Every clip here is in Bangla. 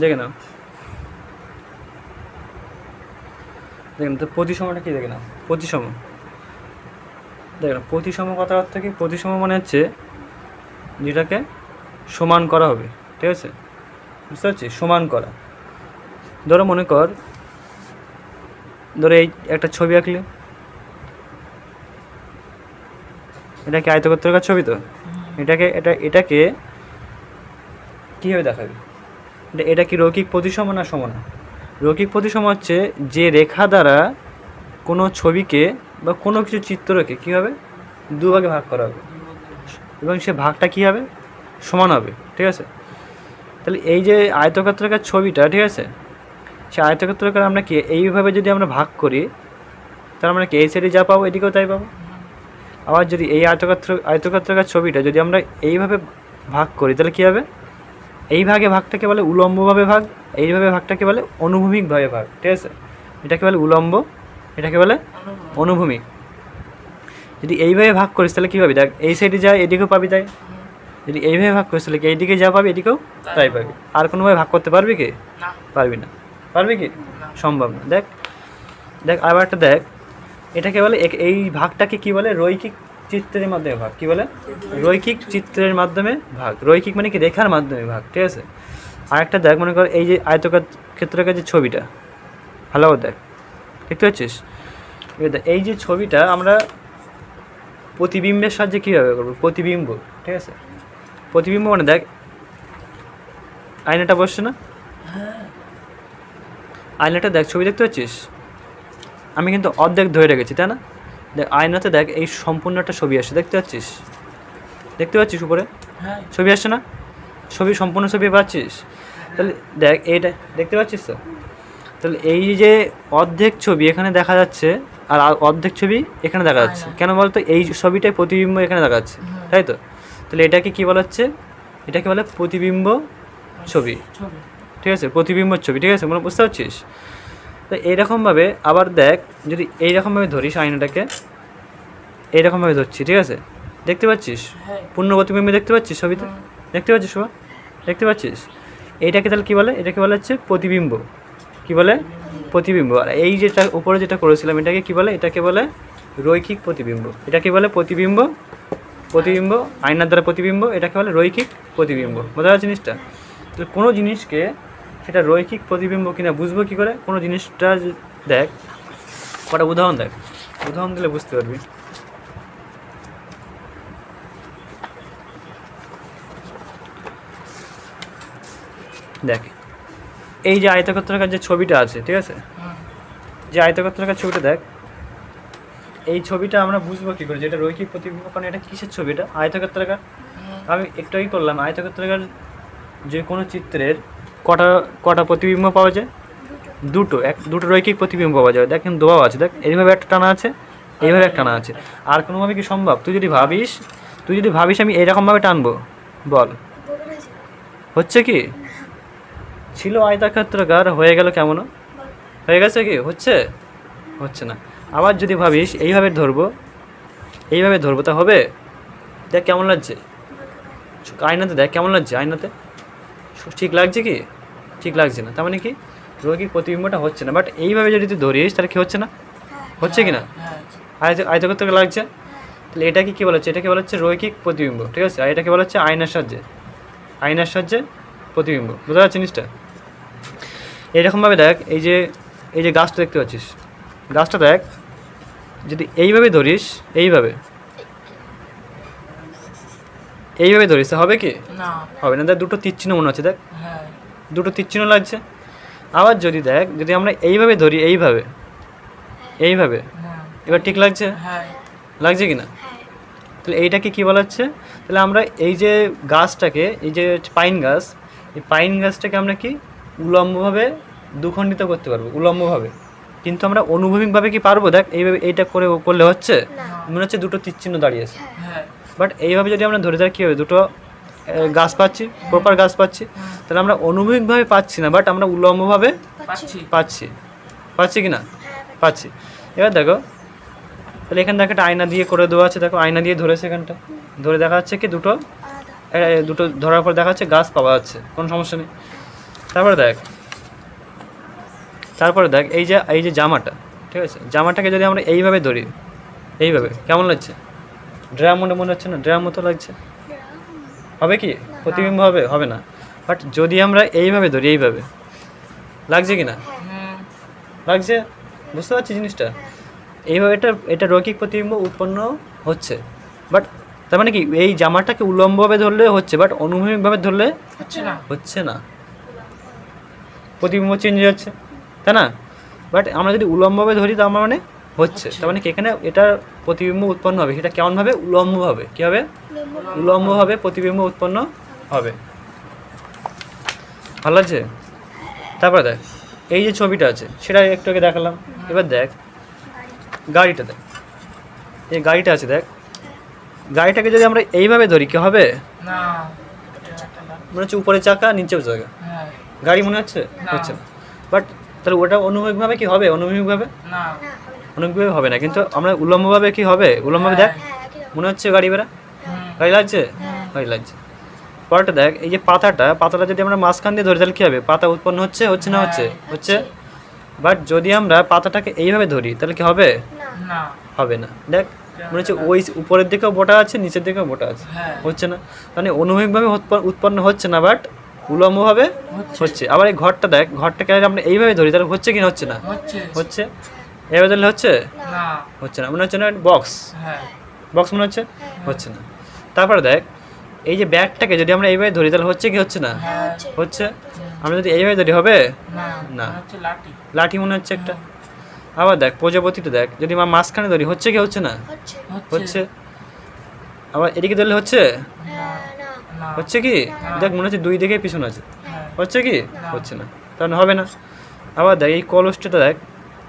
দেখে নাও। দেখেন তো প্রতিসমটা কি দেখে নাও? প্রতিসম। দেখেন প্রতিসম কথার অর্থ কি? প্রতিসম মানে হচ্ছে যেটাকে সমান করা হবে ঠিক আছে? বুঝতে পারছি? সমান করা। ধরো মনে কর ধরো এই একটা ছবি আঁকলে। এটা কি আয়তক্ষেত্রকার ছবি তো? এটাকে এটা এটাকে কীভাবে দেখাবে? এটা কি রৈখিক প্রতিসম না সমান? রৈখিক প্রতিসম হচ্ছে যে রেখা দ্বারা কোনো ছবিকে বা কোনো কিছু চিত্রকে কী হবে দুভাগে ভাগ করা হবে। এবং সে ভাগটা কী হবে? সমান হবে, ঠিক আছে? তাহলে এই যে আয়তক্ষেত্রকার ছবিটা, ঠিক আছে? সে আয়তক্ষেত্রকার আমরা কি এইভাবে যদি আমরা ভাগ করি, তাহলে আমরা কি এই সাইডে যা পাবো, এদিকেও তাই পাবো? আবার যদি এই আয়তক্ষেত্র, আয়তক্ষেত্রকার ছবিটা যদি আমরা এইভাবে ভাগ করি, তাহলে কী হবে? এই ভাগে ভাগটাকে বলে উলম্বভাবে ভাগ এইভাবে ভাগটাকে বলে অনুভূমিকভাবে ভাগ ঠিক আছে? এটাকে বলে উলম্ব এটাকে বলে অনুভূমিক। যদি এইভাবে ভাগ করিস তাহলে কী পাবি? দেখ এই সাইডে যায় এদিকেও পাবি তাই। যদি এইভাবে ভাগ করিস তাহলে কি এইদিকে যা পাবি এদিকেও তাই। পাবি। আর কোনোভাবে ভাগ করতে পারবি কি? পারবি না। পারবি কি? সম্ভব না। দেখ দেখ আবার একটা দেখ এটাকে বলে এই ভাগটাকে কি বলে? রৈখিক চিত্রের মাধ্যমে ভাগ, কি বলে রৈখিক চিত্রের মাধ্যমে ভাগ। রৈখিক মানে কি? রেখার মাধ্যমে ভাগ, ঠিক আছে? আর একটা দেখ, মনে কর, এই যে আয়তকার ক্ষেত্রকার যে ছবিটা, ভালো দেখ। দেখতে পাচ্ছিস? এই যে ছবিটা আমরা প্রতিবিম্বের সাহায্যে কীভাবে করব? প্রতিবিম্ব, ঠিক আছে? প্রতিবিম্ব মানে দেখ, আয়নাটা বসছে না? আয়নাটা দেখ, ছবি দেখতে পাচ্ছিস? আমি কিন্তু অর্ধেক ধরে রেখেছি, তাই না? দেখ আয়নাতে দেখ এই সম্পূর্ণ একটা ছবি আসছে দেখতে পাচ্ছিস? দেখতে পাচ্ছিস উপরে? হ্যাঁ। ছবি আসছে না? ছবি সম্পূর্ণ ছবি পাচ্ছিস? তাহলে দেখ এইটা দেখতে পাচ্ছিস তো? তাহলে এই যে অর্ধেক ছবি এখানে দেখা যাচ্ছে আর অর্ধেক ছবি এখানে দেখা যাচ্ছে। কেন বলতো? এই ছবিটাই প্রতিবিম্ব এখানে দেখা যাচ্ছে তাই তো? তাহলে এটাকে কি বলা হচ্ছে? এটাকে বলে প্রতিবিম্ব ছবি। ঠিক আছে? প্রতিবিম্ব ছবি ঠিক আছে? মনে বুঝতে পারছিস? তো এইরকমভাবে আবার দেখ যদি এইরকমভাবে ধরিস আয়নাটাকে এইরকমভাবে ধরছি ঠিক আছে? দেখতে পাচ্ছিস? হ্যাঁ। পূর্ণ প্রতিবিম্ব দেখতে পাচ্ছিস ছবিতে। দেখতে পাচ্ছিস শোভা? দেখতে পাচ্ছিস? এইটাকে তাহলে কী বলে? এটাকে বলা হচ্ছে প্রতিবিম্ব। কি বলে? প্রতিবিম্ব। আর এই যেটা উপরে যেটা করেছিলাম এটাকে কি বলে? এটাকে বলে রৈখিক প্রতিবিম্ব। এটাকে বলে? প্রতিবিম্ব? প্রতিবিম্ব? আয়নার দ্বারা প্রতিবিম্ব? এটাকে বলে রৈখিক প্রতিবিম্ব। বোঝা যাচ্ছে জিনিসটা? তাহলে কোনো জিনিসকে সেটা রৈখিক প্রতিবিম্ব কিনা বুঝব কী করে? কোনো জিনিসটা দেখ কটা উদাহরণ দেখ। উদাহরণ দিলে বুঝতে পারবি। দেখ এই যে আয়তক্ষেত্রাকার যে ছবিটা আছে ঠিক আছে? যে আয়তক্ষেত্রাকার ছবিটা দেখ এই ছবিটা আমরা বুঝব কী করে? যেটা রৈখিক প্রতিবিম্ব কারণ এটা কিসের ছবি এটা? আয়তক্ষেত্রাকার? আমি একটু করলাম আয়তক্ষেত্রাকার যে কোনো চিত্রের কটা কটা প্রতিবিম্ব পাওয়া যায়? দুটো, এক, দুটো রৈখিক প্রতিবিম্ব পাওয়া যায়। দেখেন দোয়াও আছে। দেখ, এইভাবে একটা টানা আছে, এইভাবে একটা টানা আছে। আর কোনোভাবে কি সম্ভব? তুই যদি ভাবিস, তুই যদি ভাবিস আমি এরকমভাবে টানবো, বল। হচ্ছে কি? ছিল আয়তাক্ষেত্রকার, হয়ে গেল কেমন হয়ে গেছে কি? হচ্ছে? হচ্ছে না। আবার যদি ভাবিস, এইভাবে ধরবো এইভাবে ধরবো, তা হবে? দেখ, কেমন লাগছে? আয়নাতে দেখ, কেমন লাগছে আয়নাতে? ঠিক লাগছে কি? ঠিক লাগছে না। তার মানে কি? রোগী প্রতিবিম্বটা হচ্ছে না। বাট এইভাবে যদি তুই ধরিস তাহলে কি হচ্ছে না? হচ্ছে কি না? হ্যাঁ আয়ত আয়তক্ষেত্রকে লাগছে? তাহলে এটাকে কি বলা হচ্ছে? এটাকে বলা হচ্ছে রৈখিক প্রতিবিম্ব ঠিক আছে? আর এটাকে বলা হচ্ছে আয়নার সাহায্যে। আয়নার সাহায্যে প্রতিবিম্ব। বোঝা যাচ্ছে জিনিসটা? এরকমভাবে দেখ এই যে এই যে গাছটা দেখতে পাচ্ছিস। গাছটা দেখ যদি এইভাবে ধরিস এইভাবে। এইভাবে ধরিস হবে কি? হবে না। দেখ দুটো তীর চিহ্ন মনে হচ্ছে দেখ। হ্যাঁ। দুটো তীরচিহ্ন লাগছে। আবার যদি দেখ যদি আমরা এইভাবে ধরি এইভাবে এইভাবে হ্যাঁ। এবার ঠিক লাগছে? হ্যাঁ। লাগছে কি না তাহলে এইটাকে কি বলা হচ্ছে? তাহলে আমরা এই যে গাছটাকে এই যে পাইন গাছ এই পাইন গাছটাকে আমরা কি উলম্বভাবে দুখণ্ডিত করতে পারব উলম্বভাবে। কিন্তু আমরা অনুভূমিকভাবে কি পারব? দেখ এইভাবে এইটা করে করলে হচ্ছে? মনে হচ্ছে দুটো তীরচিহ্ন দাঁড়িয়েছে হ্যাঁ। বাট এইভাবে যদি আমরা ধরে থাকি কী হবে? দুটো গাছ পাচ্ছি প্রপার গাছ পাচ্ছি। তাহলে আমরা অনুভূমিকভাবে পাচ্ছি না বাট আমরা উল্লম্বভাবে পাচ্ছি। পাচ্ছি। পাচ্ছি কি না? পাচ্ছি। এবার দেখো তাহলে এখানে দেখো একটা আয়না দিয়ে করে দেওয়া আছে দেখো আয়না দিয়ে ধরেছে এখানটা। ধরে দেখা যাচ্ছে কি দুটো দুটো ধরার পর দেখা যাচ্ছে গাছ পাওয়া যাচ্ছে কোনো সমস্যা নেই। তারপরে দেখ তারপরে দেখ এই যে এই যে জামাটা ঠিক আছে? জামাটাকে যদি আমরা এইভাবে ধরি এইভাবে কেমন লাগছে? ড্রাম মনে মনে হচ্ছে না? ড্রাম মতো লাগছে? হবে কি? প্রতিবিম্ব হবে? হবে না। বাট যদি আমরা এইভাবে ধরি এইভাবে লাগছে কি না লাগছে? বুঝতে পারছি জিনিসটা? এইভাবে এটা এটা রৈখিক প্রতিবিম্ব উৎপন্ন হচ্ছে। বাট তার মানে কি? এই জামাটাকে উলম্বভাবে ধরলে হচ্ছে বাট অনুভূমিকভাবে ধরলে হচ্ছে না। হচ্ছে না। প্রতিবিম্ব চেঞ্জ হয়ে যাচ্ছে তাই না? বাট আমরা যদি উলম্বভাবে ধরি তার মানে হচ্ছে। তার মানে কি এখানে এটা প্রতিবিম্ব উৎপন্ন হবে? সেটা কেমনভাবে? উলম্বভাবে কী হবে? উলম্বভাবে প্রতিবিম্ব উৎপন্ন হবে। ভালো লাগছে? তারপরে দেখ এই যে ছবিটা আছে সেটা একটু আগে দেখালাম। এবার দেখ গাড়িটা দেখ। এই গাড়িটা আছে দেখ। গাড়িটাকে যদি আমরা এইভাবে ধরি কি হবে? মনে হচ্ছে উপরে চাকা নিচেও চাকা। হ্যাঁ। গাড়ি মনে হচ্ছে? হচ্ছে না বাট তাহলে ওটা অনুভূমিকভাবে কি হবে? অনুভূমিকভাবে? না। অনুভূমিকভাবে হবে না কিন্তু আমরা উলম্বভাবে কি হবে? উলম্বভাবে দেখ মনে হচ্ছে গাড়ি বেড়া হুম গাড়ি লাগছে? গাড়ি লাগছে। পরেরটা দেখ এই যে পাতাটা পাতাটা যদি আমরা মাঝখান দিয়ে ধরি তাহলে কী হবে? পাতা উৎপন্ন হচ্ছে হচ্ছে না হচ্ছে? হচ্ছে। বাট যদি আমরা পাতাটাকে এইভাবে ধরি তাহলে কি হবে? হবে না। দেখ মনে হচ্ছে ওই উপরের দিকেও বোটা আছে নিচের দিকেও বোটা আছে। হ্যাঁ। হচ্ছে না। মানে অনুভূমিকভাবে উৎপন্ন হচ্ছে না বাট উলম্বভাবে হচ্ছে। হচ্ছে। আবার এই ঘরটা দেখ ঘরটাকে আমরা এইভাবে ধরি তাহলে হচ্ছে কি না হচ্ছে না? হচ্ছে। হচ্ছে এইভাবে ধরলে হচ্ছে? না। হচ্ছে না মনে হচ্ছে না বক্স হ্যাঁ। বক্স মনে হচ্ছে? হচ্ছে না। তারপরে দেখ এই যে ব্যাগটাকে যদি আমরা এইভাবে ধরি তাহলে হচ্ছে কি হচ্ছে না? হ্যাঁ। হচ্ছে। আমরা যদি এইভাবে ধরি হবে? না না। হচ্ছে লাঠি। লাঠি মনে হচ্ছে একটা। আবার দেখ প্রজাপতিটা দেখ যদি আমরা মাঝখানে ধরি হচ্ছে কি হচ্ছে না? হচ্ছে। আবার এদিকে ধরলে হচ্ছে? হচ্ছে কি? দেখ মনে হচ্ছে দুই দিকে পিছনে আছে। হ্যাঁ। হচ্ছে কি? হচ্ছে না। তাহলে হবে না। আবার দেখ এই কলসটা দেখ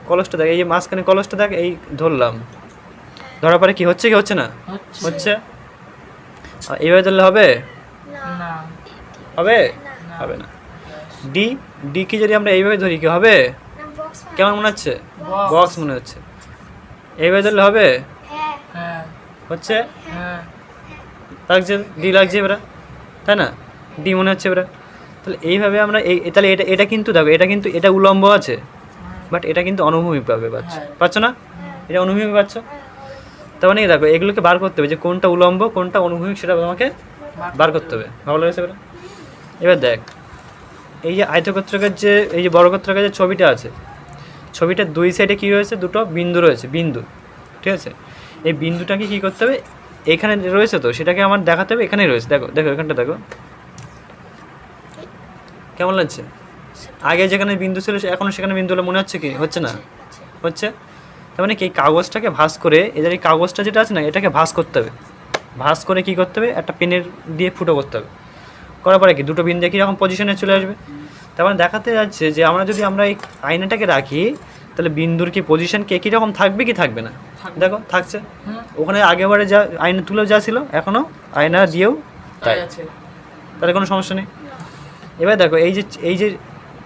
কলসটা দেখ এই যে মাঝখানে কলসটা দেখ এই ধরলাম। ধরার পরে কি হচ্ছে কি হচ্ছে না? হচ্ছে। হচ্ছে? এইভাবে ধরলে হবে? না। হবে? হবে না। ডি ডি কি যদি আমরা এইভাবে ধরি কি হবে? কেমন মনে হচ্ছে? বক্স মনে হচ্ছে। এইভাবে ধরলে হবে? হ্যাঁ। হচ্ছে? হ্যাঁ। লাগছে ডি লাগছে এবারে তাই না? ডি মনে হচ্ছে এবারে। তাহলে এইভাবে আমরা এই তাহলে এটা এটা কিন্তু দেখো এটা কিন্তু এটা উলম্ব আছে। বাট এটা কিন্তু অনুভূমিক পাবে পাচ্ছ। হ্যাঁ। পাচ্ছ না? এটা অনুভূমিক পাচ্ছ? তার মানে দেখো এগুলোকে বার করতে হবে? যে কোনটা উলম্ব কোনটা অনুভূমিক সেটা তোমাকে বার করতে হবে। ভালো লেগেছে এবারে এবার দেখ এই যে আয়তক্ষেত্রকের যে এই যে বর্গক্ষেত্রকের যে ছবিটা আছে ছবিটার দুই সাইডে কী রয়েছে? দুটো বিন্দু রয়েছে বিন্দু। ঠিক আছে? এই বিন্দুটাকে কী করতে হবে? এখানে রয়েছে তো সেটাকে আমার দেখাতে হবে এখানেই রয়েছে। দেখো দেখো এখানটা দেখো। কেমন লাগছে? আগে যেখানে বিন্দু ছিল সে- এখনও সেখানে বিন্দু হলে মনে হচ্ছে কি? হচ্ছে না? হচ্ছে? তার মানে কি এই কাগজটাকে ভাঁজ করে এদের এই কাগজটা যেটা আছে না এটাকে ভাঁজ করতে হবে। ভাঁজ করে কি করতে হবে? একটা পেনের দিয়ে ফুটো করতে হবে। করার পরে কি দুটো বিন্দু একই রকম পজিশনে চলে আসবে। তার মানে দেখাতে যাচ্ছে যে আমরা যদি আমরা এই আয়নাটাকে রাখি তাহলে বিন্দুর কি পজিশন কি রকম থাকবে কি থাকবে না? দেখো থাকছে। ওখানে আগেবারে যা আয়না তুলেও যা ছিল এখনও আয়না দিয়েও তাই তাহলে কোনো সমস্যা নেই। এবার দেখো এই যে এই যে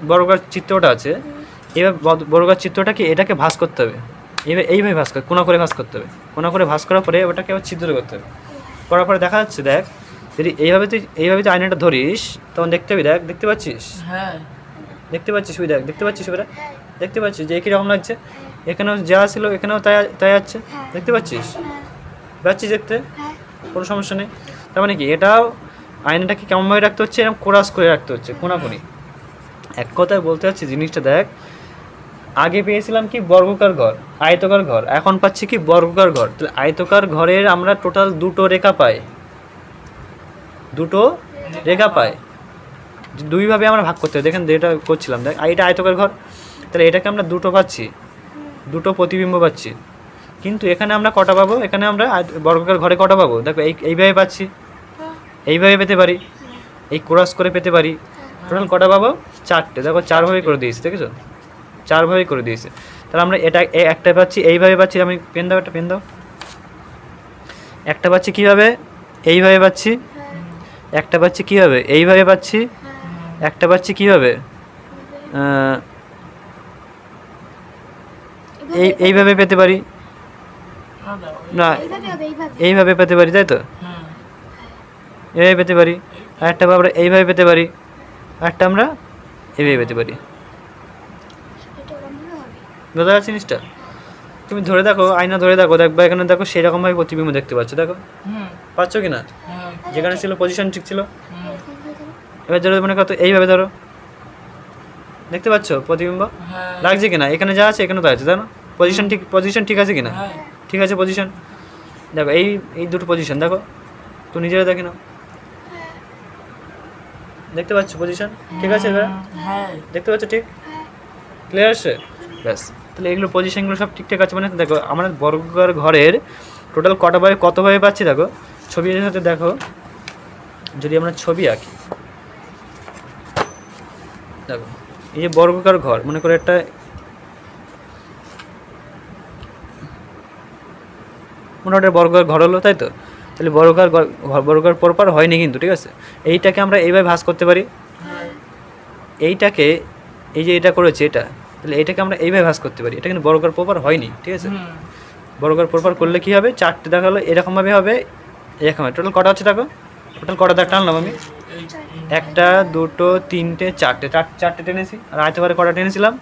বর্গার চিত্রটা আছে। এবার বর্গার চিত্রটা কি এটাকে ভাঁজ করতে হবে। এবার এইভাবে ভাঁজ করতে কোনা করে ভাঁজ করতে হবে। কোনা করে ভাঁজ করার পরে ওটাকে আবার ছিদ্র করতে হবে। করার পরে দেখা যাচ্ছে দেখ যদি এইভাবে তুই এইভাবে তুই আয়নাটা ধরিস তখন দেখতে হবে দেখ দেখতে পাচ্ছিস? হ্যাঁ। দেখতে পাচ্ছিস? ওই দেখ দেখতে পাচ্ছিস এবারে দেখতে পাচ্ছিস যে কীরকম লাগছে? এখানেও যা ছিল এখানেও তাই তাই আছে? দেখতে পাচ্ছিস? পাচ্ছিস দেখতে? কোনো সমস্যা নেই। তার মানে কি? এটাও আয়নাটাকে কেমনভাবে রাখতে হচ্ছে? এরকম কোরাস করে রাখতে হচ্ছে কোনাকুনি এক কথায় বলতে চাচ্ছি জিনিসটা দেখ, আগে পেয়েছিলাম কি বর্গকার ঘর, আয়তকার ঘর, এখন পাচ্ছি কি বর্গকার ঘর। তাহলে আয়তকার ঘরের আমরা টোটাল দুটো রেখা পাই। দুটো রেখা পাই। দুইভাবে আমরা ভাগ করতে দেখেন এটা করছিলাম। দেখ এটা আয়তকার ঘর। তাহলে এটাকে আমরা দুটো পাচ্ছি। দুটো প্রতিবিম্ব পাচ্ছি। কিন্তু এখানে আমরা কটা পাবো? এখানে আমরা বর্গাকার ঘরে কটা পাবো? দেখো, এই, এইভাবে পাচ্ছি। এইভাবে পেতে পারি। এই ক্রস করে পেতে পারি। টোটাল কটা পাবো? চারটে। দেখো চারভাবে করে দিয়েছি, দেখেছ? চারভাবে করে দিয়েছে। তাহলে আমরা এটা একটা পাচ্ছি, এইভাবে পাচ্ছি, আমি পেন দাও, একটা পেন দাও। একটা পাচ্ছি কীভাবে? এইভাবে পাচ্ছি। একটা পাচ্ছি কীভাবে? এইভাবে পাচ্ছি। একটা পাচ্ছি কীভাবে? এই, এইভাবে পেতে পারি। না, এইভাবে পেতে পারি, তাই তো? এইভাবে পেতে পারি। আর একটা আমরা এইভাবে পেতে পারি। আর একটা আমরা এইভাবে পেতে পারি। বোঝা যাচ্ছে জিনিসটা। তুমি ধরে দেখো আয়না ধরে দেখো দেখবা এখানে দেখো সেরকমভাবে প্রতিবিম্ব দেখতে পাচ্ছ দেখো। পাচ্ছ কি না? যেখানে ছিল পজিশন ঠিক ছিল। এবার ধরো মনে করো এইভাবে ধরো। দেখতে পাচ্ছ প্রতিবিম্ব? হ্যাঁ। লাগছে কিনা এখানে যা আছে এখানে তো আছে তাই না? পজিশন ঠিক পজিশন ঠিক আছে কিনা হ্যাঁ। ঠিক আছে পজিশন দেখো এই এই দুটো পজিশন দেখো। তো নিজেরা দেখে নাও। দেখতে পাচ্ছ পজিশন ঠিক আছে এবার? হ্যাঁ। দেখতে পাচ্ছ ঠিক? ক্লিয়ার আসছে ব্যাস। তাহলে এগুলো পজিশনগুলো সব ঠিকঠাক আছে মানে দেখো আমরা বর্গাকার ঘরের টোটাল কটা ভাবে কত ভাবে পাচ্ছি দেখো? ছবির সাথে দেখো। যদি আমরা ছবি আঁকি। দেখো এই যে বর্গাকার ঘর মনে করো একটা মোটামুটি বর্গাকার ঘর হলো তাই তো? তাহলে বর্গাকার ঘর বর্গাকার পরপর হয়নি কিন্তু ঠিক আছে? এইটাকে আমরা এইভাবে ভাঁজ করতে পারি। এইটাকে এই যে এটা করেছে এটা তাহলে এটাকে আমরা এইভাবে ভাঁজ করতে পারি। এটা কিন্তু বর্গাকার প্রপার হয়নি ঠিক আছে? হুম। বর্গাকার প্রপার করলে কি হবে? চারটে দেখাল এরকমভাবে হবে। এরকম টোটাল কটা হচ্ছে দেখো? টোটাল কটা দাগ টানলাম আমি? একটা দুটো তিনটে চারটে চার চারটে টেনেছি। আর আয়তকারে কটা টেনেছিলাম?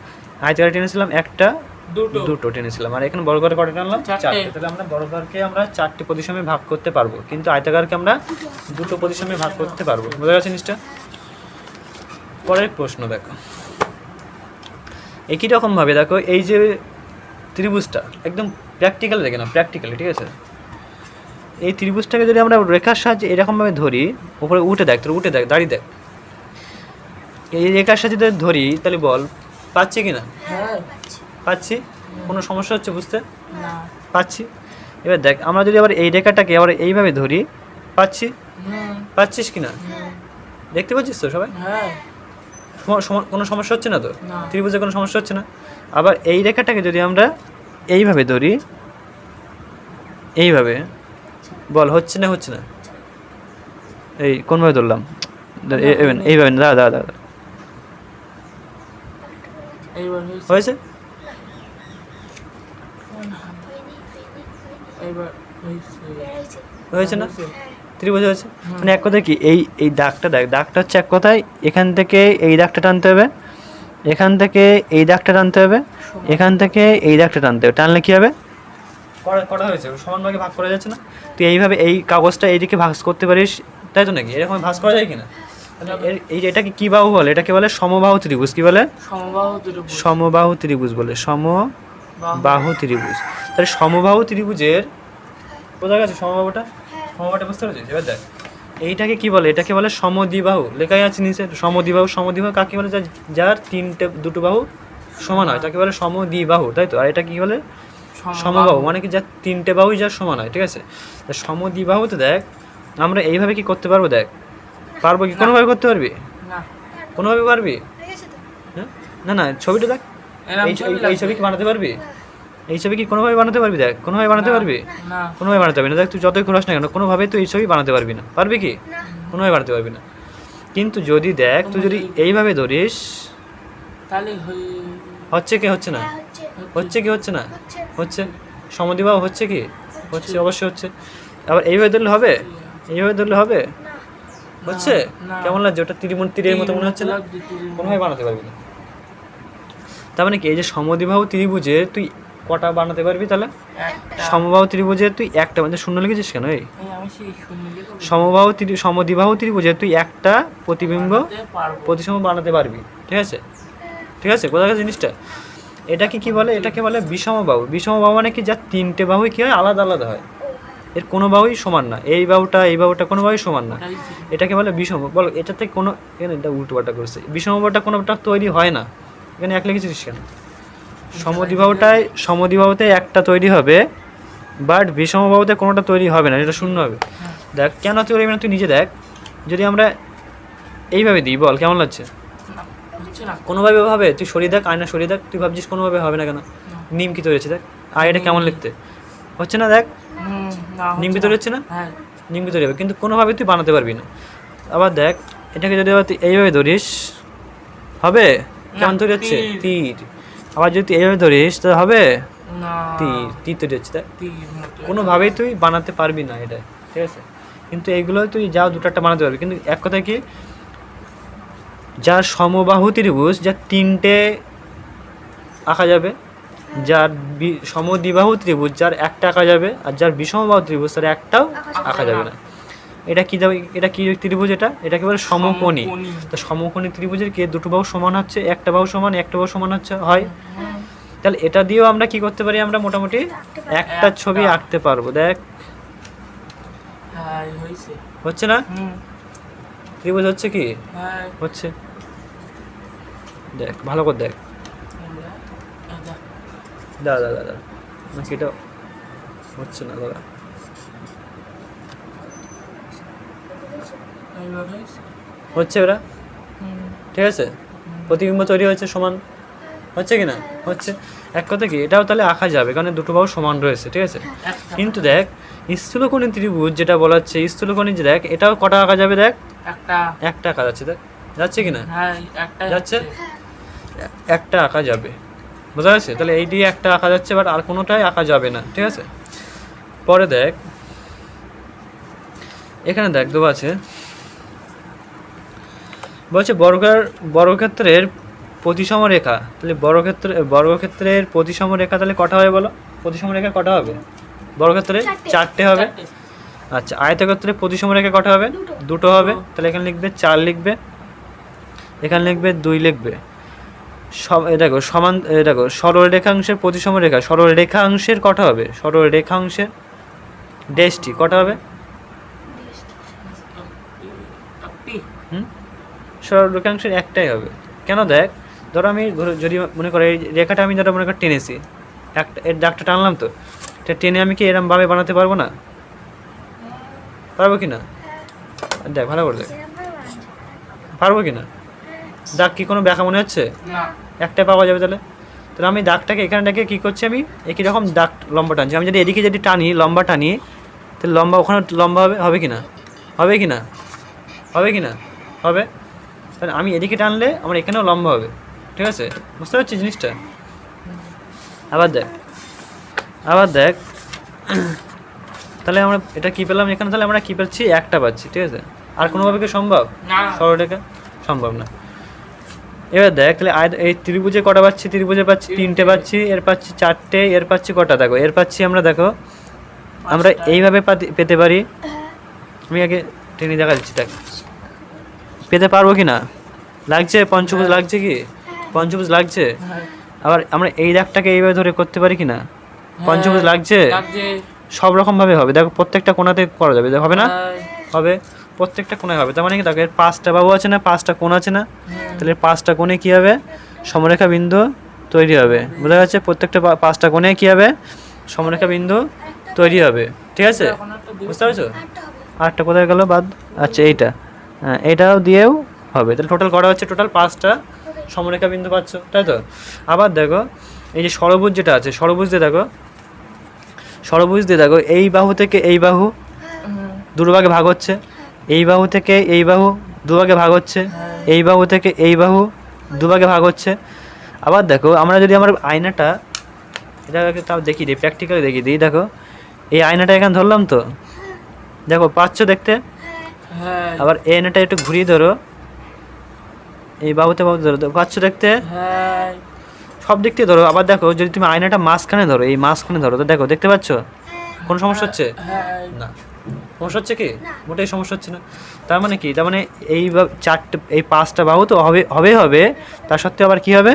আয়তকারে টেনেছিলাম একটা দুটো। দুটো টেনেছিলাম। আর এখানে বর্গাকারে কটা টানলাম? চারটে। চারটে। তাহলে আমরা বর্গাকারকে আমরা চারটে পজিশনে ভাগ করতে পারব। কিন্তু আয়তাকারকে আমরা দুটো পজিশনে ভাগ করতে পারব। বোঝা গেছে জিনিসটা? পরের প্রশ্ন দেখো। একই রকমভাবে দেখো এই যে ত্রিভুজটা একদম প্র্যাকটিক্যাল দেখে না প্র্যাকটিক্যালি ঠিক আছে? এই ত্রিভুজটাকে যদি আমরা রেখার সাহায্যে এরকমভাবে ধরি উপরে উঠে দেখ তোর উঠে দেখ দাঁড়িয়ে দেখ। এই রেখার সাহায্যে যদি ধরি তাহলে বল পাচ্ছি কি না হ্যাঁ। পাচ্ছি? কোনো সমস্যা হচ্ছে বুঝতে? না। পাচ্ছি। এবার দেখ আমরা যদি আবার এই রেখাটাকে আবার এইভাবে ধরি পাচ্ছি? পাচ্ছিস কি না? দেখতে পাচ্ছিস তো সবাই? হ্যাঁ। কোনো সমস্যা হচ্ছে না তো? ত্রিভুজে কোনো সমস্যা হচ্ছে না? আবার এই রেখাটাকে যদি আমরা এইভাবে ধরি এইভাবে বল হচ্ছে না হচ্ছে না? এই কোনভাবে ধরলাম? এইভাবে না, দাদা দাদা দাঁড়া। হয়েছে? হয়েছে। হয়নি এইবার হয়েছে না? হ্যাঁ ত্রিভুজ হয়েছে? মানে এক কথায় কি এই এই দাগটা দেখ দাগটা হচ্ছে এক কথায় এখান থেকে এই দাগটা টানতে হবে এখান থেকে এই দাগটা টানতে হবে এখান থেকে এই দাগটা টানতে হবে। টানলে কি হবে? করা হয়েছে? সমান ভাগে ভাগ করা যাচ্ছে না? তুই এইভাবে এই কাগজটা এইদিকে ভাগ করতে পারিস তাই তো নাকি? এরকম ভাগ করা যায় কিনা? তাহলে এর- এই এটাকে কি বাহু বলে? এটাকে বলে সমবাহু ত্রিভুজ কি বলে? সমবাহু দুটো সমবাহু ত্রিভুজ বলে। সমবাহু ত্রিভুজ। তাহলে সমবাহু ত্রিভুজের বোঝা গেছে সমবাহুটা? সমবাহুটা বুঝতে পেরেছিস? এবার দেখ এইটাকে কি বলে? এটাকে বলে সমদ্বিবাহু। লেখাই আছে নিচে সমদ্বিবাহু সমদ্বিবাহু কাকে বলে? যা- যার তিনটে দুটো বাহু সমান হয় তাকে বলে সমদ্বিবাহু তাই তো? আর এটা কি বলে? সমবাহু। মানে কি? যার তিনটে বাহুই যার সমান হয় ঠিক আছে? তা সমদ্বিবাহুতে দেখ আমরা এইভাবে কি করতে পারব? দেখ পারব কি? কোনোভাবে করতে পারবি? না। কোনোভাবে পারবি? হয়ে হ্যাঁ? না না ছবিটা দেখ। এই ছবি ছবি- এই ছবি কি বানাতে পারবি? এই ছবি কি কোনোভাবে বানাতে পারবি দেখ? কোনোভাবে বানাতে পারবি? না। কোনোভাবে বানাতে পারবি না। দেখ তুই যতই খোলাস না কেন কোনোভাবে তুই এই ছবি বানাতে পারবি না। পারবি কি? কোনোভাবে বানাতে পারবি না। কিন্তু যদি দেখ তুই যদি এইভাবে ধরিস তাহলে হচ্ছে কি হচ্ছে না? হ্যাঁ হচ্ছে। হচ্ছে কি হচ্ছে না? হচ্ছে। হচ্ছে। সমদিবাহ হচ্ছে কি? হচ্ছে। অবশ্যই হচ্ছে। আবার এইভাবে ধরলে হবে? এইভাবে ধরলে হবে? হচ্ছে? কেমন লাগছে? ওটা তীর তীরের মতো মনে হচ্ছে না। কোনোভাবে বানাতে পারবি না। তার মানে কি এই যে সমদ্বিবাহু ত্রিভুজে তুই কটা বানাতে পারবি তাহলে? সমবাহু ত্রিভুজে তুই একটা মানে শূন্য লিখেছিস কেন এই? সমবাহু ত্রি সমদ্বিবাহু ত্রিভুজে তুই একটা প্রতিবিম্ব প্রতিসম বানাতে পারবি ঠিক আছে? ঠিক আছে কোথায় জিনিসটা? এটাকে কি বলে? এটাকে বলে বিষমবাহু। বিষমবাহু মানে কি? যার তিনটে বাহু কি হয়? আলাদা আলাদা হয়। এর কোনো বাহুই সমান না। এই বাহুটা এই বাহুটা কোনো বাহুই সমান না। এটাকে বলে বিষম। বলো এটাতে কোনো এটা উল্টোপাল্টা করছে। বিষমবাহুটা কোনোটা তৈরি হয় না। এখানে এক লিখেছিস কেন? সমদ্বিবাহুটায় সমদ্বিবাহুতে একটা তৈরি হবে বাট বিষমবাহুতে কোনোটা তৈরি হবে না এটা শূন্য হবে। দেখ কেন তৈরি হবে না তুই নিজে দেখ। যদি আমরা এইভাবে দিই বল কেমন লাগছে? কোনোভাবে হবে তুই সরিয়ে দেখ আয়না সরিয়ে দেখ তুই ভাবছিস কোনোভাবে হবে না কেন? নিম কি তৈরি হচ্ছে দেখ আর এটা কেমন লিখতে? হচ্ছে না দেখ? হুম, নিম কি হচ্ছে তৈরি। হচ্ছে না? হ্যাঁ। নিম কি তৈরি হবে কিন্তু কোনোভাবে তুই বানাতে পারবি না। আবার দেখ এটাকে যদি এইভাবে ধরিস হবে? কেমন তৈরি হচ্ছে? তীর। আবার যদি তুই এইভাবে ধরিস তাহলে হবে? না। তীর তীর তৈরি হচ্ছে মতো। কোনোভাবেই তুই বানাতে পারবি না এটা ঠিক আছে? কিন্তু এইগুলো তুই যাও দুটো একটা বানাতে পারবি। কিন্তু এক কথায় কি যার সমবাহু ত্রিভুজ যার তিনটে আঁকা যাবে যার বি- সমদ্বিবাহু ত্রিভুজ যার একটা আঁকা যাবে আর যার বিষমবাহু ত্রিভুজ তার একটাও আঁকা যাবে না। এটা কি যাবে এটা কি ত্রিভুজ এটা? এটাকে বলে সমকোণী। তো সমকোণী ত্রিভুজের কে দুটো বাহু সমান হচ্ছে? একটা বাহু সমান একটা বাহু সমান হচ্ছে হয়? তাহলে এটা দিয়েও আমরা কি করতে পারি? আমরা মোটামুটি একটা ছবি আঁকতে পারব। দেখ। হ্যাঁ হচ্ছে না? ত্রিভুজ হচ্ছে কি? হ্যাঁ। হচ্ছে। দেখ ভালো করে দেখ। দাদা দাদা দাদা নাকি এটা হচ্ছে না দাদা এইভাবে হয়েছে হচ্ছে ওরা? ঠিক আছে? প্রতিবিম্ব তৈরি হচ্ছে সমান? হচ্ছে কি না? হচ্ছে। এক কথা কি এটাও তাহলে আঁকা যাবে কারণ দুটো বাহু সমান রয়েছে ঠিক আছে? কিন্তু দেখ স্থূলকোণী ত্রিভুজ যেটা বলা হচ্ছে স্থূলকোণী যে দেখ এটাও কটা আঁকা যাবে দেখ? একটা। একটা আঁকা যাচ্ছে দেখ? যাচ্ছে কি না? হ্যাঁ একটা যাচ্ছে? একটা আঁকা যাবে। বোঝা যাচ্ছে তাহলে এই দিয়ে একটা আঁকা যাচ্ছে বাট আর কোনোটাই আঁকা যাবে না ঠিক আছে? পরে দেখ। এখানে দেখ দেবো আছে। বলছে বর্গার বর্গক্ষেত্রের প্রতিসম রেখা তাহলে বর্গক্ষেত্রে বর্গক্ষেত্রের প্রতিসম রেখা তাহলে কটা হবে বলো? প্রতিসম রেখা কটা হবে? বর্গক্ষেত্রে চারটে। হবে? আচ্ছা আয়তক্ষেত্রে প্রতিসম রেখা কটা হবে? দুটো। হবে। তাহলে এখানে লিখবে চার লিখবে। এখানে লিখবে দুই লিখবে। সব এ দেখো সমান এ দেখো সরল রেখাংশের প্রতিসম রেখা সরল রেখাংশের কটা হবে? সরল রেখাংশের ডেসটি কটা হবে হুম? সরল রেখাংশের একটাই হবে। কেন দেখ ধরো আমি যদি মনে করো এই রেখাটা আমি ধরো মনে করো টেনেছি একটা এর দাগটা টানলাম তো এটা টেনে আমি কি এরমভাবে বানাতে পারব না? পারব কি না? দেখ ভালো করে দেখ পারব কি না? দাগ কি কোনো ব্যাখ্যা মনে হচ্ছে? না। একটা পাওয়া যাবে তাহলে। তাহলে আমি দাগটাকে এখানে রেখে কী করছি আমি? একই রকম দাগ লম্বা টানছি। আমি যদি এদিকে যদি টানি লম্বা টানি তাহলে লম্বা ওখানে লম্বা হবে হবে কি না? হবে কি না? হবে কি না? হবে? তাহলে আমি এদিকে টানলে আমার এখানেও লম্বা হবে। ঠিক আছে? বুঝতে পারছি জিনিসটা? আবার দেখ। আবার দেখ। তাহলে আমরা এটা কী পেলাম এখানে? তাহলে আমরা কী পাচ্ছি একটা পাচ্ছি ঠিক আছে? আর কোনোভাবে কি সম্ভব? সরলরেখা? সম্ভব না। এবার দেখ তাহলে আয় এই ত্রিভুজে কটা পাচ্ছি? ত্রিভুজে পাচ্ছি তিনটে। পাচ্ছি এর পাচ্ছি চারটে এর পাচ্ছি কটা? দেখো এর পাচ্ছি আমরা দেখো আমরা এইভাবে পাতি- পেতে পারি। আমি আগে টেনে দেখা দিচ্ছি দেখ। পেতে পারব কি না লাগছে? পঞ্চভুজ হ্যাঁ। লাগছে কি? পঞ্চভুজ লাগছে? হ্যাঁ। আবার আমরা এই দাগটাকে এইভাবে ধরে করতে পারি কি না পঞ্চভুজ হ্যাঁ, লাগছে? লাগছে। সব রকমভাবে হবে। দেখো প্রত্যেকটা কোণাতে করা যাবে। হবে না? হবে। প্রত্যেকটা কোণায় হবে। তার মানে কি? দেখো এর পাঁচটা বাবু আছে না? পাঁচটা কোণ আছে না? তাহলে পাঁচটা কোণে কী হবে? সমরেখা বিন্দু তৈরি হবে। বোঝা যাচ্ছে? প্রত্যেকটা পাঁচটা কোণে কী হবে? সমরেখা বিন্দু তৈরি হবে। ঠিক আছে। বুঝতে পারছ? আটটা কোথায় গেল বাদ? আচ্ছা এইটা। হ্যাঁ এইটাও দিয়েও হবে। তাহলে টোটাল করা হচ্ছে? টোটাল পাঁচটা সমরেখা বিন্দু পাচ্ছ, তাই তো? আবার দেখো, এই যে সরবুজ যেটা আছে, সরবুজ দিয়ে দেখো, সরবুজ দিয়ে দেখো, এই বাহু থেকে এই বাহু দুটো ভাগে হচ্ছে, এই বাহু থেকে এই বাহু দুভাগে ভাগ হচ্ছে, এই বাহু থেকে এই বাহু দুভাগে ভাগ হচ্ছে। আবার দেখো, আমরা যদি আমার আয়নাটা, এটা আগে তাও দেখিয়ে দিই প্র্যাকটিক্যালি দেখিয়ে দিই দেখো, এই আয়নাটা এখানে ধরলাম তো? দেখো, পাচ্ছ দেখতে? আবার এই আয়নাটা একটু ঘুরিয়ে ধরো। এই বাহুতে বাহু ধরো। পাচ্ছ দেখতে? হ্যাঁ। সব দিক থেকে ধরো। আবার দেখো যদি তুমি আয়নাটা মাঝখানে ধরো এই মাঝখানে ধরো তো দেখো দেখতে পাচ্ছ? কোনো সমস্যা হচ্ছে? হ্যাঁ না। সমস্যা হচ্ছে কি? মোটেই সমস্যা হচ্ছে না। তার মানে কি? তার মানে এই চারটে এই পাঁচটা বাহু তো হবে হবে হবে। তার সত্ত্বেও আবার কি হবে?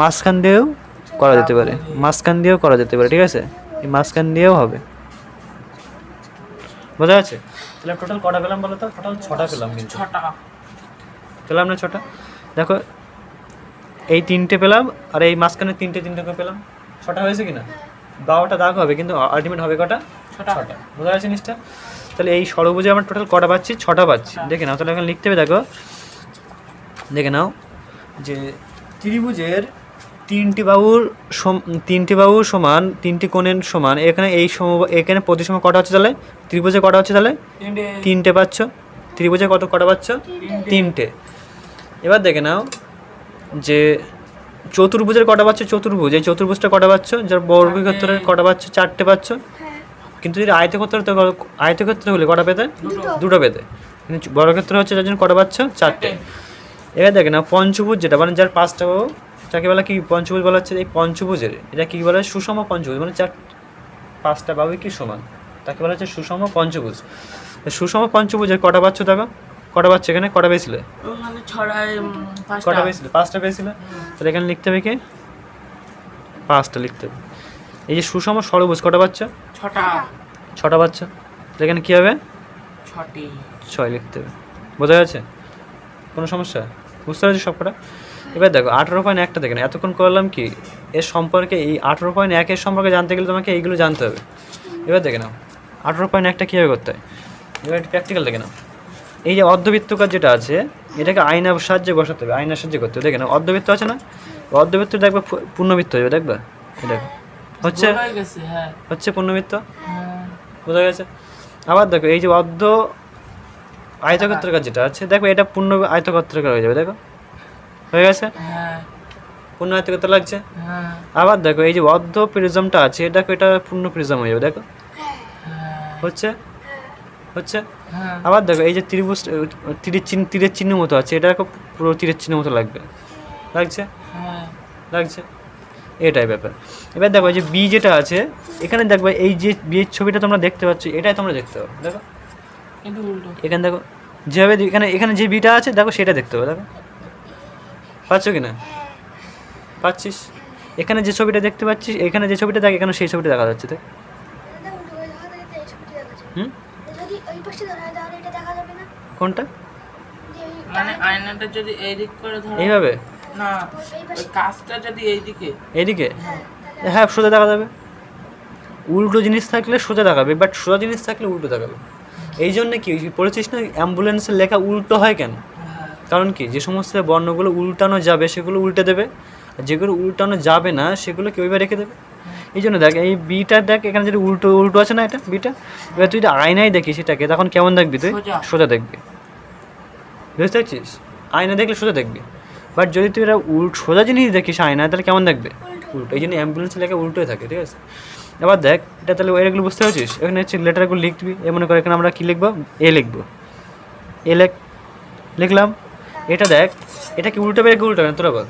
মাঝখান দিয়েও করা যেতে পারে। মাঝখান দিয়েও করা যেতে পারে ঠিক আছে? এই মাঝখান দিয়েও হবে। বোঝা যাচ্ছে? তাহলে টোটাল কটা পেলাম বলো তো? টোটাল ছটা পেলাম কিন্তু। ছটা। পেলাম না ছটা? দেখো এই তিনটে পেলাম আর এই মাঝখানে তিনটে তিনটে করে পেলাম। ছটা হয়েছে কি না বারোটা দাগ হবে কিন্তু আলটিমেট হবে কটা? ছটা। বোঝা যাচ্ছে জিনিসটা? তাহলে এই ষড়ভুজে আমরা টোটাল কটা পাচ্ছি? ছটা পাচ্ছি। দেখে নাও তাহলে এখন লিখতে হবে দেখো। দেখে নাও যে ত্রিভুজের তিনটি বাহুর সম- তিনটি বাহুর সমান তিনটি কোণের সমান। এখানে এই সম এখানে প্রতি সময় কটা হচ্ছে তাহলে? ত্রিভুজে কটা হচ্ছে তাহলে? তিনটে। পাচ্ছ। ত্রিভুজে কত কটা পাচ্ছ? তিনটে। এবার দেখে নাও যে চতুর্ভুজের কটা পাচ্ছ চতুর্ভুজ। এই চতুর্ভুজটা কটা পাচ্ছ? যার বর্গক্ষেত্রের কটা পাচ্ছ? চারটে পাচ্ছ? হ্যাঁ। কিন্তু যদি আয়তক্ষেত্র তো আয়তক্ষেত্র হলে কটা পেতে? দুটো। দুটো পেতে। কিন্তু বর্গক্ষেত্র হচ্ছে যার জন্য কটা পাচ্ছ? চারটে। এবার দেখে না পঞ্চভুজ যেটা মানে যার পাঁচটা বাহু যাকে বলা কি পঞ্চভুজ বলা হচ্ছে এই পঞ্চভুজের এটা কী বলা হয়? সুষম পঞ্চভুজ মানে চার পাঁচটা বাহু কি সমান? তাকে বলা হচ্ছে সুষম পঞ্চভুজ। সুষম পঞ্চভুজের কটা পাচ্ছ দেখো? কটা পাচ্ছ এখানে? কটা পেয়েছিল পাঁচটা। কটা পেয়েছিল পাঁচটা পেয়েছিল তাহলে এখানে লিখতে হবে কি? পাঁচটা লিখতে হবে। এই যে সুষম ষড়ভুজ কটা পাচ্ছ ছটা। ছটা পাচ্ছ তাহলে এখানে কী হবে? ছটি। ছয় লিখতে হবে। বোঝা গেছে? কোনো সমস্যা? বুঝতে পারছি সবকটা? এবার দেখো আঠেরো পয়েন্ট একটা দেখে না এতক্ষণ করলাম কি? এর সম্পর্কে এই আঠেরো পয়েন্ট একের সম্পর্কে জানতে গেলে তোমাকে এইগুলো জানতে হবে। এবার দেখে নাও আঠেরো পয়েন্ট একটা কীভাবে করতে হয়? এবার একটু প্র্যাকটিক্যাল দেখে নাও। এই যে অর্ধবৃত্তকার যেটা আছে এটাকে আয়নার সাহায্যে বসাতে হবে আয়নার সাহায্যে করতে হবে। দেখে নাও অর্ধবৃত্ত আছে না? অর্ধবৃত্ত দেখবে পূর্ণবৃত্ত হয়ে দেখবে? দেখো হচ্ছে হ্যাঁ। হচ্ছে পূর্ণবৃত্ত? হ্যাঁ। বোঝা গেছে? আবার দেখো এই যে অর্ধ আয়তক্ষেত্রাকার যেটা আছে দেখো এটা পূর্ণ আয়তক্ষেত্রাকার হয়ে যাবে দেখো? হয়ে গেছে? হ্যাঁ। পূর্ণ আয়তক্ষেত্র লাগছে? হ্যাঁ। আবার দেখো এই যে অর্ধ প্রিজমটা আছে দেখো এটা পূর্ণ প্রিজম হয়ে যাবে দেখো? হ্যাঁ। হচ্ছে? হচ্ছে? আবার দেখো এই যে ত্রিভুজ তীরের চিহ্ন তীরের চিহ্ন মতো আছে এটা দেখো পুরো তীরের চিহ্ন মতো লাগবে। লাগছে? হ্যাঁ। লাগছে? এটাই ব্যাপার। এবার দেখো এই যে বি যেটা আছে এখানে দেখবে এই যে বিয়ের ছবিটা তোমরা দেখতে পাচ্ছ এটাই তোমরা দেখতে পাবে দেখো? এখানে দেখো যেভাবে এখানে এখানে যে বিটা আছে দেখো সেটা দেখতে হবে দেখো? পাচ্ছ কি না পাচ্ছিস? এখানে যে ছবিটা দেখতে পাচ্ছিস এখানে যে ছবিটা দেখ এখানে সেই ছবিটা দেখা যাচ্ছে দেখ। হুম? কোনটা? মানে এইভাবে? এইদিকে। এইদিকে? হ্যাঁ সোজা দেখা যাবে। উল্টো জিনিস থাকলে সোজা দেখাবে বাট সোজা জিনিস থাকলে উল্টো দেখাবে। এই জন্য কি পড়েছিস না অ্যাম্বুলেন্সের লেখা উল্টো হয় কেন? কারণ কি? যে সমস্ত বর্ণগুলো উল্টানো যাবে সেগুলো উল্টে দেবে। আর যেগুলো উল্টানো যাবে না সেগুলো কেউ রেখে দেবে। এই জন্য দেখ এই বিটা দেখ এখানে যদি উল্টো উল্টো আছে না এটা বিটা? এবার তুই যদি আয়নায় দেখিস সেটাকে তখন কেমন দেখবি তুই? সোজা। দেখবি। বুঝতে পারছিস? আয়না দেখলে সোজা দেখবি। বাট যদি তুই এটা উল্ট সোজা জিনিস দেখিস আয়নায় তাহলে কেমন দেখবে? উল্টো। এই জন্য অ্যাম্বুলেন্স লেখা উল্টোই থাকে ঠিক আছে? এবার দেখ এটা তাহলে এগুলো বুঝতে পারছিস? এখানে হচ্ছে লেটারগুলো লিখবি। এ মনে কর এখানে আমরা কী লিখব? এ লিখব। এ লেখ লিখলাম। এটা দেখ এটা কি উল্টাবে কি উল্টাবে না? তোরা বল।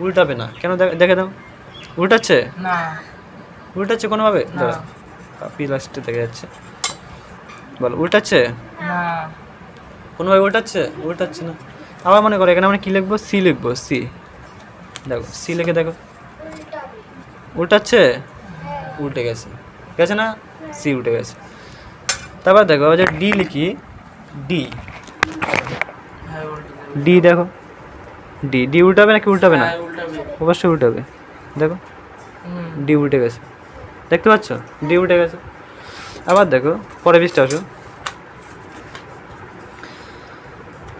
উল্টাবে না। কেন দেখ- দেখে দাও। উল্টাচ্ছে? না। উল্টাচ্ছে কোনোভাবে। দাঁড়া। কপি লাস্টে দেখা যাচ্ছে। বল উল্টাচ্ছে? না। কোনোভাবে উল্টাচ্ছে? উল্টাচ্ছে না। আবার মনে করো এখানে আমরা কী লিখব? সি লিখব সি দেখো সি লিখে দেখো। উল্টাচ্ছে? উল্টে গেছে। গেছে না? সি উল্টে গেছে। তারপর দেখো যে ডি লিখি ডি। ডি দেখো। ডি ডি উল্টাবে নাকি উল্টাবে না? হ্যাঁ অবশ্যই উল্টাবে। দেখো। ডি উল্টে গেছে। দেখতে পাচ্ছ? ডি উল্টে গেছে। আবার দেখো পরে বৃষ্টি আসো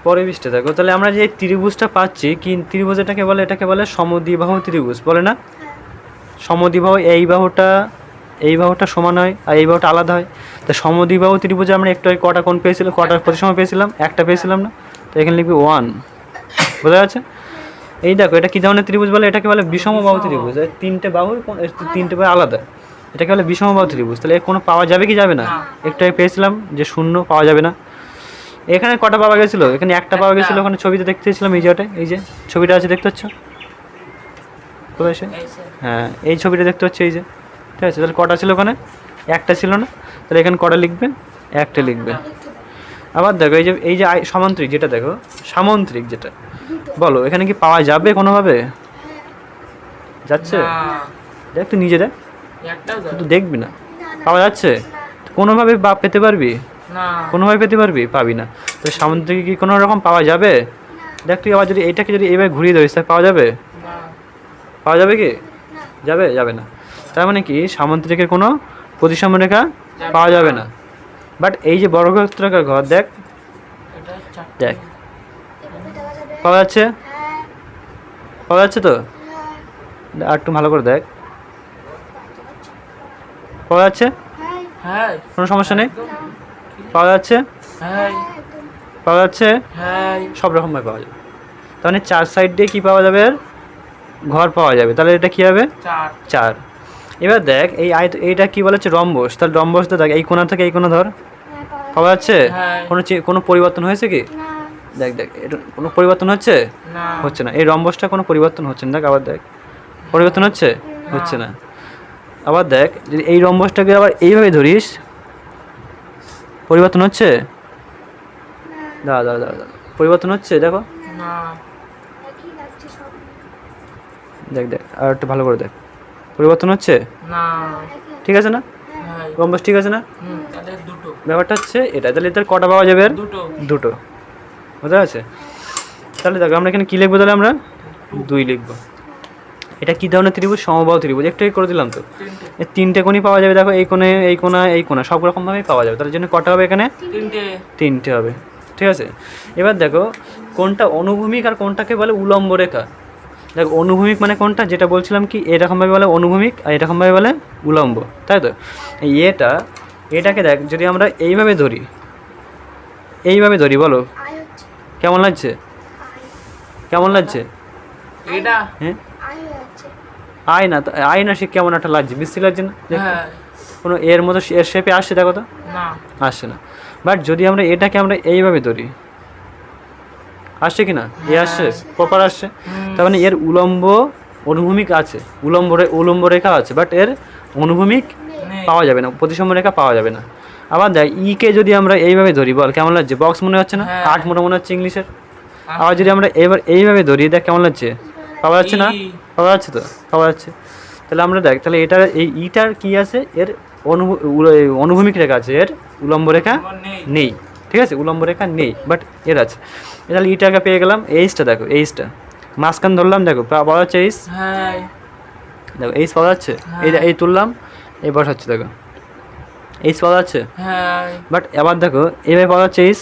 পরে বৃষ্টি দেখো। তাহলে আমরা যে ত্রিভুজটা পাচ্ছি কি ত্রিভুজ এটাকে বলে? এটাকে বলে সমদ্বিবাহু ত্রিভুজ বলে না? সমদ্বিবাহু এই বাহুটা এই বাহুটা সমান হয় আর এই বাহুটা আলাদা হয়। তা সমদ্বিবাহু ত্রিভুজে আমরা একটু কটা কোণ পেয়েছিলাম কটার প্রতিসম পেয়েছিলাম? একটা পেয়েছিলাম না? তো এখানে লিখবি ওয়ান বোঝা যাচ্ছে? এই দেখো এটা কি ধরনের ত্রিভুজ বলে? এটাকে বলে বিষম বাহু ত্রিভুজ। তিনটে এর তিনটে বাহু আলাদা। এটাকে বলে বিষম বাহু ত্রিভুজ। তাহলে এর কোনো পাওয়া যাবে কি যাবে না? একটু পেয়েছিলাম যে শূন্য পাওয়া যাবে না। এখানে কটা পাওয়া গেছিল? এখানে একটা পাওয়া গেছিল ওখানে ছবিতে দেখতে ছিলাম এই জায়গাটায় এই যে ছবিটা আছে দেখতে পাচ্ছ? কোথায় সে। হ্যাঁ এই ছবিটা দেখতে পাচ্ছ এই যে। ঠিক আছে তাহলে কটা ছিল ওখানে? একটা ছিল না? তাহলে এখানে কটা লিখবে একটা লিখবে আবার দেখো এই যে এই যে সামান্তরিক যেটা দেখো সামন্ত্রিক যেটা। বলো এখানে কি পাওয়া যাবে কোনোভাবে? যাচ্ছে? দেখ তুই নিজে দেখ। তুই দেখবি না। পাওয়া যাচ্ছে? কোনোভাবে বা পেতে পারবি? কোনোভাবে পেতে পারবি? পাবি না। তো সামুদ্রিকে কি কোনো রকম পাওয়া যাবে? দেখ তুই আবার যদি এইটাকে যদি এইভাবে ঘুরিয়ে ধরিস তাহলে পাওয়া যাবে? পাওয়া যাবে কি? যাবে? যাবে না। তার মানে কি? সামুদ্রিকের কোনো প্রতিসম রেখা পাওয়া যাবে না। বাট এই যে বর্গক্ষেত্রাকার ঘর চারটে দেখ। দেখা। পাওয়া যাচ্ছে পাওয়া যাচ্ছে তো? আর একটু ভালো করে দেখ। পাওয়া যাচ্ছে কোনো সমস্যা নেই? পাওয়া যাচ্ছে পাওয়া যাচ্ছে সব রকমভাবে পাওয়া যাবে। মানে চার সাইড দিয়ে কী পাওয়া যাবে? ঘর পাওয়া যাবে। তাহলে এটা কী হবে? চার। চার। এবার দেখ এই এইটা কি বলা হচ্ছে? রম্বস। তাহলে রম্বসটা দেখ এই কোণা থেকে এই কোণা ধর। পাওয়া যাচ্ছে? হ্যাঁ। কোনো চে- কোনো পরিবর্তন হয়েছে কি? দেখ দেখ এটা কোনো পরিবর্তন হচ্ছে? না। হচ্ছে না। এই রম্বসটা কোনো পরিবর্তন হচ্ছে না। দেখ আবার দেখ। পরিবর্তন হচ্ছে? হচ্ছে না। আবার দেখ যদি এই রম্বসটাকে আবার এইভাবে ধরিস পরিবর্তন হচ্ছে? দাঁড়া দাঁড়া দাঁড়া দাঁড়া। পরিবর্তন হচ্ছে? দেখো। না। একই লাগছে সব? দেখ দেখ আর একটু ভালো করে দেখ। পরিবর্তন হচ্ছে? না। ঠিক আছে না? হ্যাঁ। রম্বস ঠিক আছে না? দুটো। ব্যাপারটা হচ্ছে এটা তাহলে এটার কটা পাওয়া যাবে? দুটো। দুটো। বুঝতে আছে তাহলে দেখো আমরা এখানে কী লিখব তাহলে আমরা? দুই লিখব। এটা কী ধরনের ত্রিভুজ? সমবাহ ত্রিভুজ। একটু করে দিলাম তো। তিনটে। এই তিনটে কোণই পাওয়া যাবে দেখো এই কোণে এই কোণা এই কোণা সব রকমভাবেই পাওয়া যাবে। তার জন্য কটা হবে এখানে? তিনটে। তিনটে হবে। ঠিক আছে? এবার দেখো কোনটা অনুভূমিক আর কোনটাকে বলে উলম্ব রেখা। দেখো অনুভূমিক মানে কোনটা? যেটা বলছিলাম কি এরকমভাবে বলে অনুভূমিক আর এরকমভাবে বলে উলম্ব তাই তো? এই এটা এটাকে দেখ যদি আমরা এইভাবে ধরি এইভাবে ধরি বলো। কেমন লাগছে? কেমন লাগছে? এটা? হ্যাঁ? আয় না তো আয় না সে কেমন একটা লাগছে বিশ্রী লাগছে না? হ্যাঁ। কোনো এর মতো এর শেপে আসছে দেখো তো? না। আসছে না। বাট যদি আমরা এটাকে আমরা এইভাবে ধরি আসছে কি না এ আসছে প্রপার আসছে। তার মানে এর উলম্ব অনুভূমিক আছে উলম্ব উলম্ব রেখা আছে বাট এর অনুভূমিক পাওয়া যাবে না প্রতিসম রেখা পাওয়া যাবে না। আবার দেখ ইকে যদি আমরা এইভাবে ধরি বল কেমন লাগছে? বক্স মনে হচ্ছে না? হ্যাঁ। আট মোটা মনে হচ্ছে ইংলিশের। আবার যদি আমরা এবার এইভাবে ধরি দেখ কেমন লাগছে? পাওয়া যাচ্ছে না? পাওয়া যাচ্ছে তো? পাওয়া যাচ্ছে। তাহলে আমরা দেখ তাহলে এটার এই ইটার কি আছে? এর অনুভূমিক রেখা আছে এর উলম্ব রেখা নেই। ঠিক আছে? উলম্ব রেখা নেই বাট এর আছে। তাহলে ইটাকে পেয়ে গেলাম এইচটা দেখো এইচটা মাঝখান ধরলাম দেখো পাওয়া যাচ্ছে এইচ হ্যাঁ। দেখো এইচ পাওয়া যাচ্ছে এই এই তুললাম এই বসাচ্ছে দেখো। এইচ পাওয়া যাচ্ছে হ্যাঁ। বাট এবার দেখো এইভাবে পাওয়া যাচ্ছে এইচ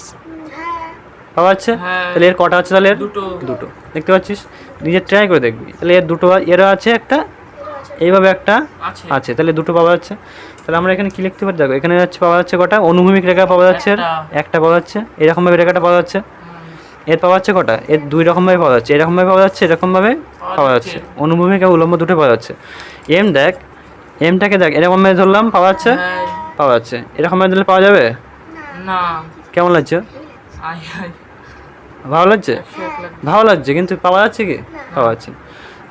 হ্যাঁ পাওয়া যাচ্ছে হ্যাঁ। তাহলে এর কটা আছে তাহলে এর? দুটো। দুটো। দেখতে পাচ্ছিস? নিজে ট্রাই করে দেখবি। তাহলে এর দুটো এরও আছে একটা এইভাবে একটা আছে। তাহলে দুটো পাওয়া যাচ্ছে তাহলে আমরা এখানে কি লিখতে পারি? দেখো এখানে যাচ্ছে পাওয়া যাচ্ছে কটা? অনুভূমিক রেখা পাওয়া যাচ্ছে একটা। পাওয়া যাচ্ছে এরকমভাবে রেখাটা পাওয়া যাচ্ছে। এর পাওয়া যাচ্ছে কটা? এর দুই রকমভাবে পাওয়া যাচ্ছে। এরকমভাবে পাওয়া যাচ্ছে এরকমভাবে পাওয়া যাচ্ছে। অনুভূমিক আর উলম্ব দুটো পাওয়া যাচ্ছে। এম দেখ এমটাকে দেখ এরকমভাবে ধরলাম পাওয়া যাচ্ছে? হ্যাঁ। পাওয়া যাচ্ছে। এরকমভাবে ধরলে পাওয়া যাবে? না। কেমন লাগছে? ভালো লাগছে? ভালো লাগছে কিন্তু পাওয়া যাচ্ছে কি? পাওয়া যাচ্ছে।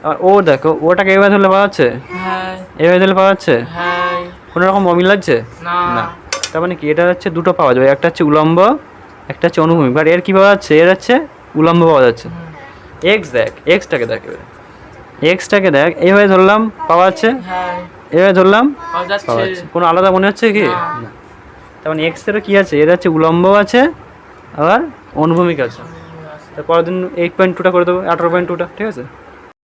আর ও দেখো ওটাকে এভাবে ধরলে পাওয়া যাচ্ছে? হ্যাঁ। এভাবে দিলে পাওয়া যাচ্ছে? হ্যাঁ। কোনো রকম অমিল লাগছে? না। তার মানে কি? এটা হচ্ছে দুটো পাওয়া যাবে। একটা হচ্ছে উলম্ব একটা হচ্ছে অনুভূমিক। বাট এর কী পাওয়া যাচ্ছে? এর হচ্ছে উলম্ব পাওয়া যাচ্ছে। এক্স দেখ এক্সটাকে দেখ এবারে। এক্সটাকে দেখ। এইভাবে ধরলাম পাওয়া যাচ্ছে? এভাবে ধরলাম পাওয়া যাচ্ছে। কোনো আলাদা মনে হচ্ছে কি? না। তার মানে এক্সেরও কী আছে? এর হচ্ছে উলম্ব আছে আবার অনুভূমিক আছে। তারপরের দিন এইট পয়েন্ট টুটা করে দেবো আঠারো পয়েন্ট টুটা ঠিক আছে?